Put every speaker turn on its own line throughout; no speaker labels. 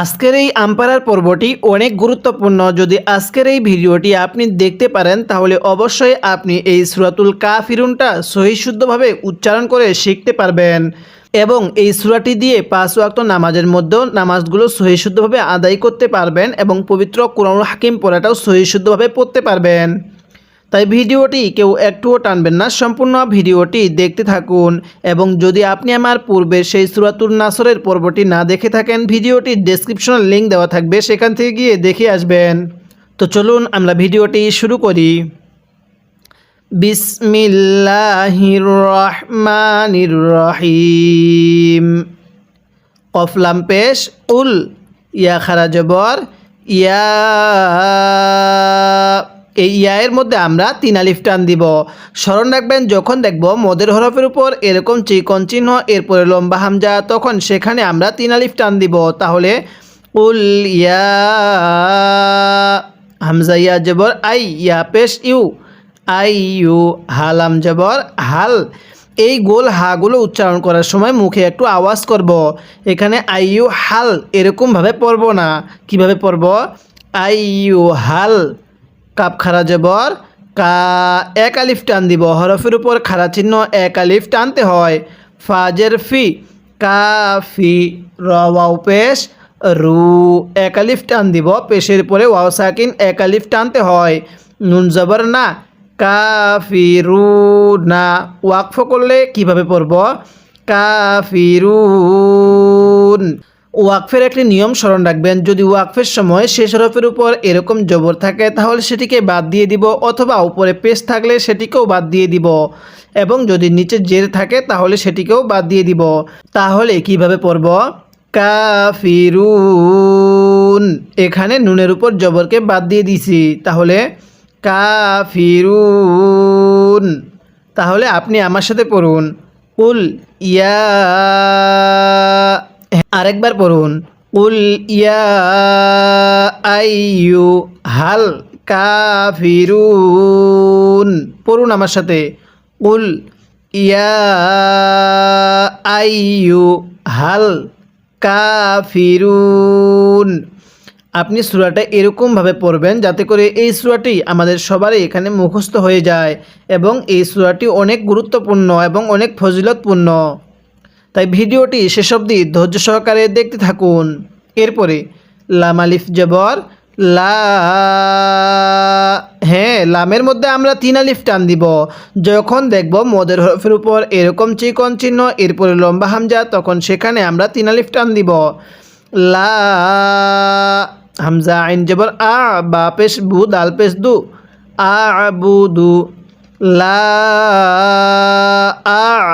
আজকের এই আম্পায়ার পর্বটি অনেক গুরুত্বপূর্ণ। যদি আজকের এই ভিডিওটি আপনি দেখতে পারেন, তাহলে অবশ্যই আপনি এই সুরাতুল কা কাফিরুনটা সহিশুদ্ধভাবে উচ্চারণ করে শিখতে পারবেন এবং এই সুরাটি দিয়ে পাঁচ ওয়াক্ত নামাজের মধ্যেও নামাজগুলো সহিশুদ্ধভাবে আদায় করতে পারবেন এবং পবিত্র কোরআনুল হাকিম পড়াটাও সহিশুদ্ধভাবে পড়তে পারবেন। তাই ভিডিওটি কেউ একটুও টানবেন না, সম্পূর্ণ ভিডিওটি দেখতে থাকুন। এবং যদি আপনি আমার পূর্বে সেই সুরাতুর নাসরের পর্বটি না দেখে থাকেন, ভিডিওটির ডেসক্রিপশনের লিঙ্ক দেওয়া থাকবে, সেখান থেকে গিয়ে দেখে আসবেন। তো চলুন আমরা ভিডিওটি শুরু করি। বিসমিল্লাহির রহমানির রহিম কফলাম পেশ, উল। ইয়া খারা জবর ইয়া। এই ইয়ায়ের মধ্যে আমরা তিন আলিফ টান দিব। স্মরণ রাখবেন, যখন দেখব মদের হরফের উপর এরকম চিকন চিহ্ন, এরপরে লম্বা হামজা, তখন সেখানে আমরা তিন আলিফ টান দিব। তাহলে উল ইয়া, হামজা ইয়া জবর, আই ইয়া পেশ ইউ, আই ইউ হালাম জবর, হাল। এই গোল হাগুলো উচ্চারণ করার সময় মুখে একটু আওয়াজ করব। এখানে আইউ হাল এরকমভাবে পড়ব না। কীভাবে পড়ব? আইউ হাল। কাপ খারা জবর কা এক আলিফ টান দিব। হরফের উপর খারা চিহ্ন এক আলিফ টানতে হয়। ফাজের ফি কাফি র ওয়াও পেশ, রু এক আলিফ টান দিব। পেশের পরে ওয়াও সাকিন এক আলিফ টানতে হয়। নুন জবর না কাফিরু না। ওয়াকফ করলে কীভাবে পড়ব? কাফিরুন ওয়াকফের একটি নিয়ম স্মরণ রাখবেন, যদি ওয়াকফের সময় শেষ হরফের উপর এরকম জবর থাকে, তাহলে সেটিকে বাদ দিয়ে দিব অথবা উপরে পেশ থাকলে সেটিকেও বাদ দিয়ে দিব। এবং যদি নিচে জের থাকে, তাহলে সেটিকেও বাদ দিয়ে দিব। তাহলে কীভাবে পড়ব? কাফিরুন। এখানে নুনের উপর জবরকে বাদ দিয়ে দিছি। তাহলে কাফিরুন। তাহলে আপনি আমার সাথে পড়ুন। উল ইয়া আরেকবার পড়ুন। উল ইয়া আইয়ু হাল কাফিরুন। পড়ুন আমার সাথে। উল ইয়া আইয়ু হাল কাফিরুন। আপনি সুরাটা এরকমভাবে পড়বেন যাতে করে এই সুরাটি আমাদের সবারই এখানে মুখস্থ হয়ে যায় এবং এই সুরাটি অনেক গুরুত্বপূর্ণ এবং অনেক ফজিলতপূর্ণ। তাই ভিডিওটি শেষ অবধি ধৈর্য সহকারে দেখতে থাকুন। এরপরে, লাম আলিফ জবর লা হ্যাঁ লামের মধ্যে আমরা তিন আলিফ টান দিব। যখন দেখব মদের হরফের উপর এরকম চিকন চিহ্ন, এরপরে লম্বা হামজা, তখন সেখানে আমরা তিন আলিফ টান দিব। লা, হামজা আইন জবর আ, বা পেশ, বু, দাল পেশ, দু, আ, বু, দু লা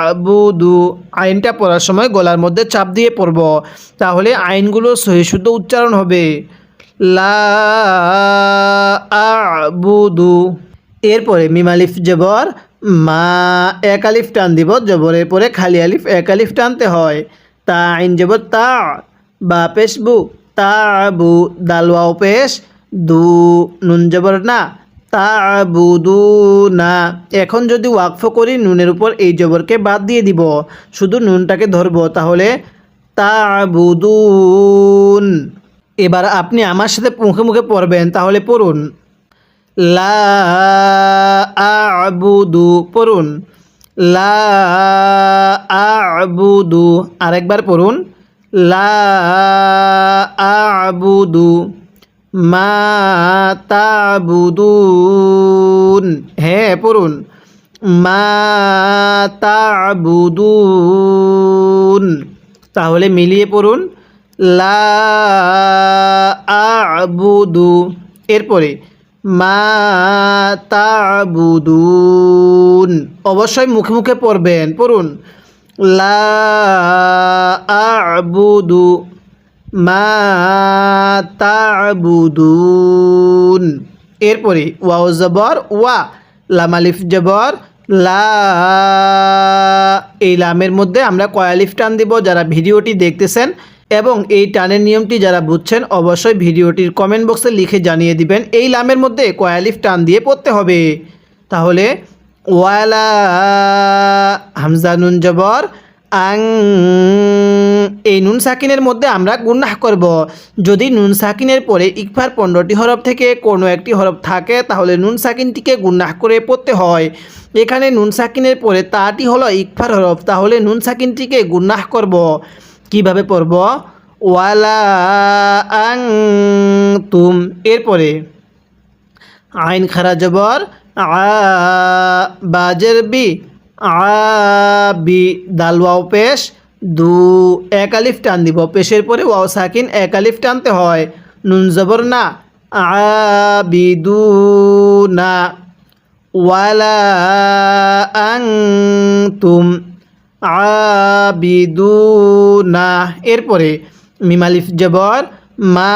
আবুদু। আইনটা পড়ার সময় গলার মধ্যে চাপ দিয়ে পড়ব, তাহলে আইনগুলো সহি শুদ্ধ উচ্চারণ হবে। লা আবুদু। এরপরে মিমালিফ জবর, মা এক আলিফ টান দিব, জবরের পরে খালি আলিফ এক আলিফ টানতে হয়। তা আইন জবর তা, বা পেশ বু, তা বু, দালওয়াও পেশ, দু, নুন জবর না তাবুদু না এখন যদি ওয়াকফ করি, নুনের উপর এই জবরকে বাদ দিয়ে দিব। শুধু নুনটাকে ধরবো, তাহলে তাবুদুন এবার আপনি আমার সাথে মুখে মুখে পড়বেন, তাহলে পড়ুন। লা আবুদু, পড়ুন। লা আবুদু, আরেকবার পড়ুন। লা আবুদু। মা তাবুদুন। হ্যাঁ পড়ুন। মা তাবুদুন। তাহলে মিলিয়ে পড়ুন। লা আবুদু। এরপরে, মা তাবুদুন। অবশ্যই মুখে মুখে পড়বেন। পড়ুন। লা আবুদু। মা এরপরে ওয়াও জবর, ওয়া লামালিফ জবর, লা, এই লামের মধ্যে আমরা কয়ালিফ টান দিব যারা ভিডিওটি দেখতেছেন এবং এই টানের নিয়মটি যারা বুঝছেন অবশ্যই ভিডিওটির কমেন্ট বক্সে লিখে জানিয়ে দিবেন। এই লামের মধ্যে কয়ালিফ টান দিয়ে পড়তে হবে? তাহলে ওয়ালা হামজানুন জবর আং, এই নুন সাকিনের মধ্যে আমরা গুন্নাহ করব। যদি নুন সাকিনের পরে ইকফার পনেরোটি হরফ থেকে কোনো একটি হরফ থাকে, তাহলে নুন সাকিনটিকে গুন্নাহ করে পড়তে হয়। এখানে নুন সাকিনের পরে তাটি হলো ইকফার হরফ, তাহলে নুন সাকিনটিকে গুন্নাহ করব। কীভাবে পড়ব? ওয়ালা আং তুম এরপরে আইন খারা জবর, আ, বাজের বি আ বি দাল ওয়াও পেশ, দু, এক আলিফ টান দিব। পেশের পরে ওয়াও সাকিন, এক আলিফ টানতে হয়। নুন জবর না। আ বি দু, না। ওয়ালা আং তুম আবিদুনা এরপরে মিমালিফ জবর মা।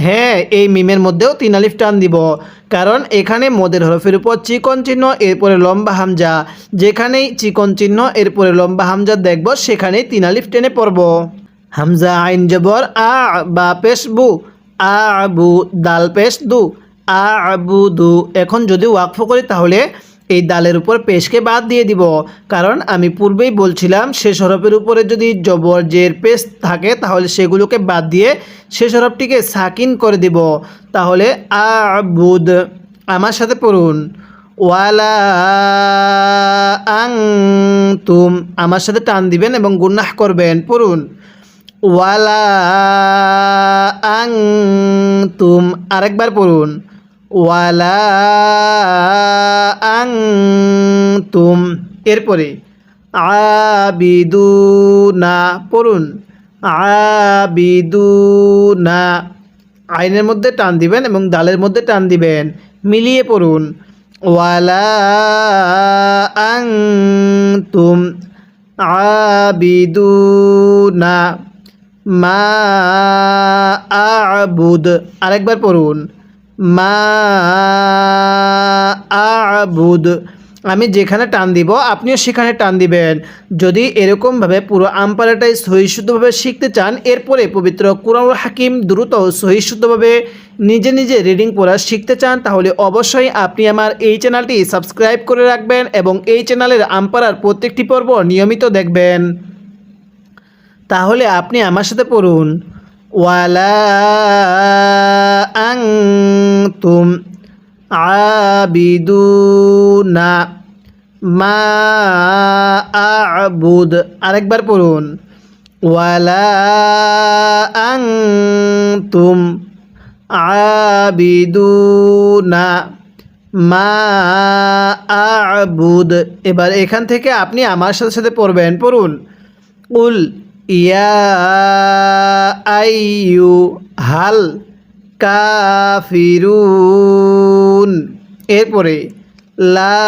হ্যাঁ এই মিমের মধ্যেও তিন আলিফ টান দিব। কারণ এখানে মদের হরফের উপর চিকন চিহ্ন, এরপরে লম্বা হামজা। যেখানেই চিকন চিহ্ন, এরপরে লম্বা হামজা দেখব, সেখানেই তিন আলিফ টেনে পড়ব। হামজা আইন জবর, আ, বা পেশ বু। আ, বু, দাল পেশ দু। আ আবু দু। এখন যদি ওয়াকফ করি তাহলে এই দালের উপর পেশকে বাদ দিয়ে দিব। কারণ আমি পূর্বেই বলছিলাম শেষ হরফের উপরে যদি জবর জের পেশ থাকে, তাহলে সেগুলোকে বাদ দিয়ে শেষ হরফটিকে সাকিন করে দিব। তাহলে আবুদ, আমার সাথে পড়ুন। ওয়ালা আং তুম আমার সাথে টান দিবেন এবং গুন্নাহ করবেন। পড়ুন। ওয়ালা আং তুম আরেকবার পড়ুন। ওয়ালা আং তুম এরপরে, আবিদুনা পড়ুন। আবিদুনা, আইনের মধ্যে টান দিবেন এবং দালের মধ্যে টান দিবেন। মিলিয়ে পড়ুন। ওয়ালা আং তুম আবিদুনা মা আবুদ। আরেকবার পড়ুন। মা আবুদ। আমি যেখানে টান দিব, আপনিও সেখানে টান দিবেন। যদি এরকমভাবে পুরো আম্পারাটাই সহিষ্ণুভাবে শিখতে চান, এরপরে পবিত্র কুরআনুল হাকিম দ্রুত সহিষ্ণুভাবে নিজে নিজে রিডিং পড়া শিখতে চান, তাহলে অবশ্যই আপনি আমার এই চ্যানেলটি সাবস্ক্রাইব করে রাখবেন এবং এই চ্যানেলের আম্পারার প্রত্যেকটি পর্ব নিয়মিত দেখবেন। তাহলে আপনি আমার সাথে পড়ুন। ওয়ালা আং তুম আবিদুনা মা আবুদ। আরেকবার পড়ুন। ওয়ালা আং তুম আবিদুনা মা আবুদ। এবার এখান থেকে আপনি আমার সাথে সাথে পড়বেন। পড়ুন। উল ইয়া আইয়ু হাল কাফিরুন। এরপরে লা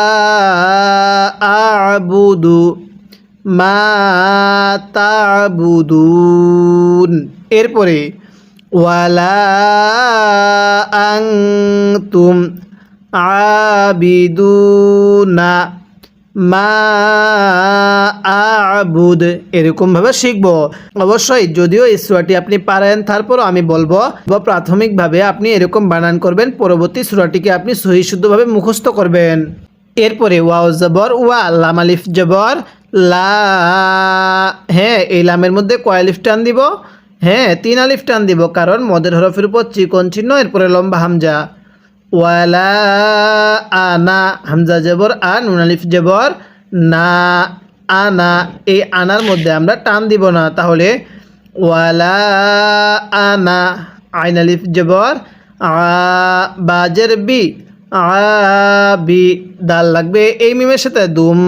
আবুদু মা তাবুদুন। এরপরে ওয়ালা আংতুম আবিদুনা। মা আবুদ। এরকমভাবে শিখব। অবশ্যই যদিও এই সুরাটি আপনি পারেন, তারপরও আমি বলব, বা প্রাথমিকভাবে আপনি এরকম বানান করবেন, পরবর্তী সুরাটিকে আপনি সহি শুদ্ধভাবে মুখস্থ করবেন। এরপরে ওয়াও জবর, ওয়া লাম আলিফ জবর, লা হ্যাঁ এই লামের মধ্যে কয় আলিফ টান দিব? হ্যাঁ তিন আলিফ টান দিব, কারণ মদের হরফের উপর চিকন চিহ্ন, এরপরে লম্বা হামজা। ওয়ালা আনা, হামজা জবর আ নুন, আলিফ জবর, না, আনা, এই আনার মধ্যে আমরা টান দিব না। তাহলে ওয়ালা আনা, আইন, আলিফ জবর, আ বাজের বি, আ, বি, দাল লাগবে। এই মিমের সাথে দুম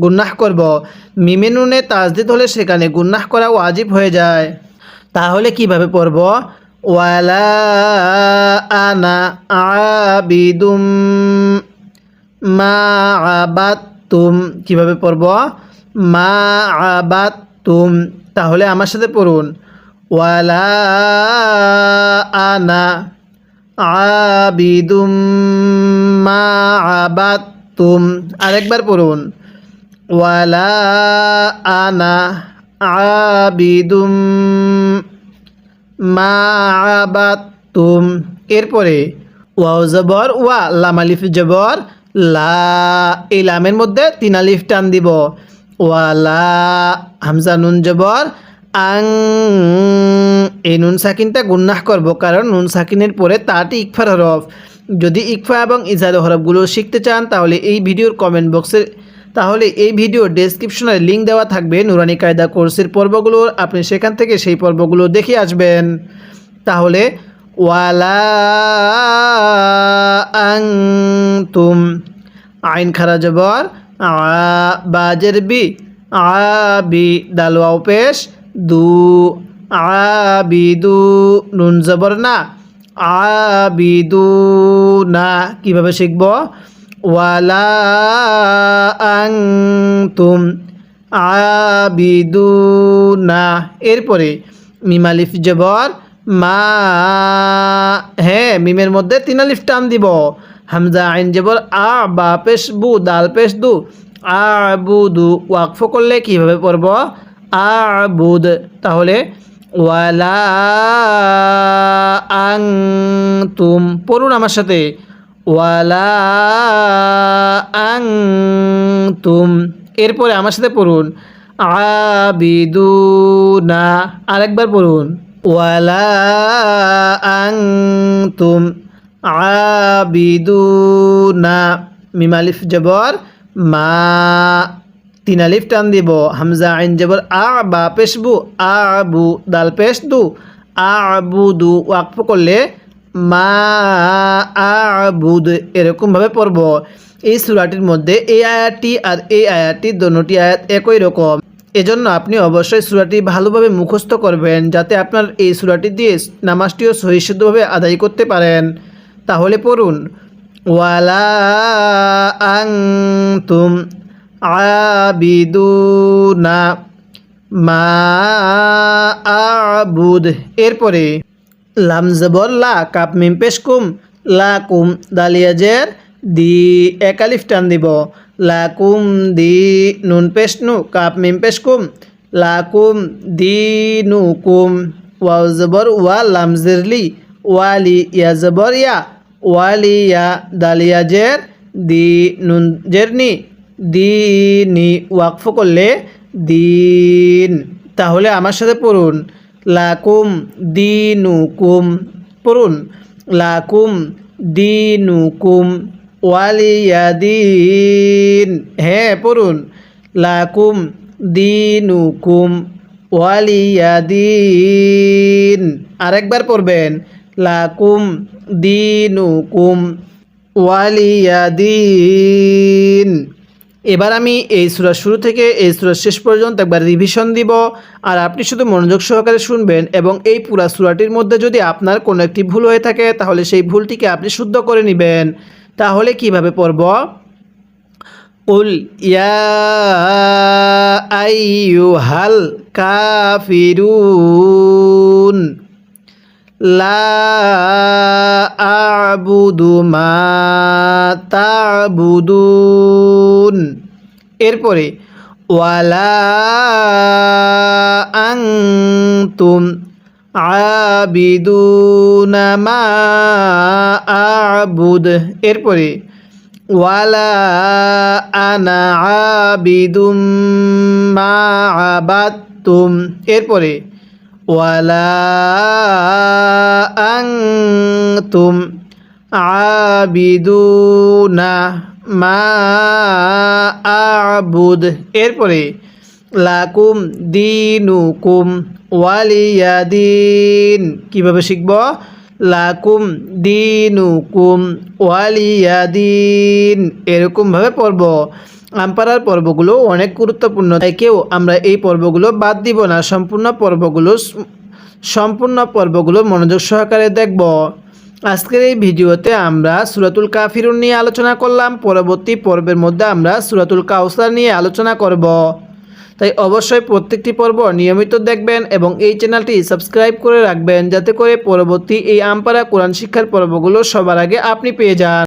গুন্নাহ করব। মিমে নুনে তাজদিদ হলে সেখানে গুন্নাহ করা ওয়াজিব হয়ে যায়। তাহলে কীভাবে পড়ব? ওয়ালা আনা আবিদুম মা আবাতুম কীভাবে পড়ব? মা আবাতুম তাহলে আমার সাথে পড়ুন। ওয়ালা আনা আবিদুম মা আবাতুম আরেকবার পড়ুন। ওয়ালা আনা আবিদুম মা এরপরে, ওয়াও জবর, ওয়া, লাম আলিফ জবর, লা এই লামের মধ্যে তিন আলিফ টান দিব। ওয়ালা হামজা, নুন জবর, আং, এই নুন সাকিনটা গুন্নাহ করব কারণ নুন সাকিনের পরে তাটি ইকফার হরফ। যদি ইকফা এবং ইজাদ হরফগুলো শিখতে চান তাহলে এই ভিডিওর কমেন্ট বক্সে তাহলে এই ভিডিও ডেসক্রিপশনে লিঙ্ক দেওয়া থাকবে নুরানি কায়দা কোর্সের পর্বগুলো। আপনি সেখান থেকে সেই পর্বগুলো দেখে আসবেন। তাহলে, ওয়ালা আং তুম আইন খারা জবর, আ বাজের বি আবি দালওয়াও পেশ, দু আবিদু নুন জবর না আবিদু না। কীভাবে শিখব? ওয়ালা আং তুম আবিদু না এরপরে মিমালিফ জবর মা হ্যাঁ মিমের মধ্যে তিন আলিফ টান দিব। হামজা আইন জবর আ, বা, পেশ, বু, দাল, পেশ, দু। আ দু ওয়াকফ করলে কীভাবে পড়ব? আ বুদ তাহলে ওয়ালা আং তুম পড়ুন আমার সাথে। ওয়ালা আং তুম এরপরে আমার সাথে পড়ুন। আবিদুনা। আরেকবার পড়ুন। ওয়ালা আং তুম আবিদুনা মিমালিফ জবর। মা। তিন আলিফ টান দিব। হামজা আইন জবর। আ বা। পেশবু আ বু দাল পেশ দু। আ বু দু ওয়াকফ করলে মা আবুদ এরকমভাবে পড়ব। এই সূরাটির মধ্যে এই আয়াতটি আর এই আয়াতটি দোনোটি আয়াত একই রকম। এজন্য আপনি অবশ্যই সূরাটি ভালোভাবে মুখস্থ করবেন যাতে আপনার এই সূরাটি দিয়ে নামাজটিও সহিশুদ্ধভাবে আদায় করতে পারেন। তাহলে পড়ুন, ওয়ালা আং তুম আবিদুনা মা আবুদ। এরপরে লাম জবর, লা, কাপ, মিম, পেশ, কুম। লা, কুম দালিয়াজের দি একালিফ টান দিব। লা, কুম, দি, নুন, পেশ, নু, কাপ, মিম, পেশ, কুম। লা, কুম, দি, নু, কুম। ওয়াও জবর, ওয়া, লাম জিরলি ওয়ালি ইয়া, জবর, ইয়া। ওয়ালি ইয়া দালিয়াজের দি, নুন জেরনি দিনি ওয়াকফ করলে দিন। তাহলে আমার সাথে পড়ুন। লাকুম দিনুকুম, পড়ুন। লাকুম দিনুকুম ওয়ালিয়াদিন হ্যাঁ পড়ুন। লাকুম দিনুকুম ওয়ালিয়াদিন, আরেকবার পড়বেন। লাকুম দিনুকুম ওয়ালিয়াদিন। এবার আমি এই সুরার শুরু থেকে এই সুরার শেষ পর্যন্ত একবার রিভিশন দিব। আর আপনি শুধু মনোযোগ সহকারে শুনবেন এবং এই পুরা সুরাটির মধ্যে যদি আপনার কোনো একটি ভুল হয়ে থাকে, তাহলে সেই ভুলটিকে আপনি শুদ্ধ করে নেবেন। তাহলে কীভাবে পড়ব? উল, ইয়া আইয়ুহাল কাফিরুন, লা আবুদু মা তাবুদুন। এরপরে, ওয়ালা আনতুম আবিদুনা মা আবুদ। এরপরে, ওয়ালা আনা আবিদুম মা আবাদতুম। এরপরে, ওয়ালা আনতুম আবিদুনা মা আবুদ। এরপরে, লাকুম দিনুকুম ওয়ালিয়াদিন। কীভাবে শিখব? লাকুম দিনুকুম ওয়ালিয়াদিন। এরকমভাবে পড়ব। আমপাড়ার পর্বগুলো অনেক গুরুত্বপূর্ণ, তাই কেউ আমরা এই পর্বগুলো বাদ দিব না। সম্পূর্ণ পর্বগুলো সম্পূর্ণ পর্বগুলো মনোযোগ সহকারে দেখব। আজকের এই ভিডিওতে আমরা সুরাতুল কাফিরুন নিয়ে আলোচনা করলাম। পরবর্তী পর্বের মধ্যে আমরা সুরাতুল কাউসার নিয়ে আলোচনা করব। তাই অবশ্যই প্রত্যেকটি পর্ব নিয়মিত দেখবেন এবং এই চ্যানেলটি সাবস্ক্রাইব করে রাখবেন, যাতে করে পরবর্তী এই আমপারা কোরআন শিক্ষার পর্বগুলো সবার আগে আপনি পেয়ে যান।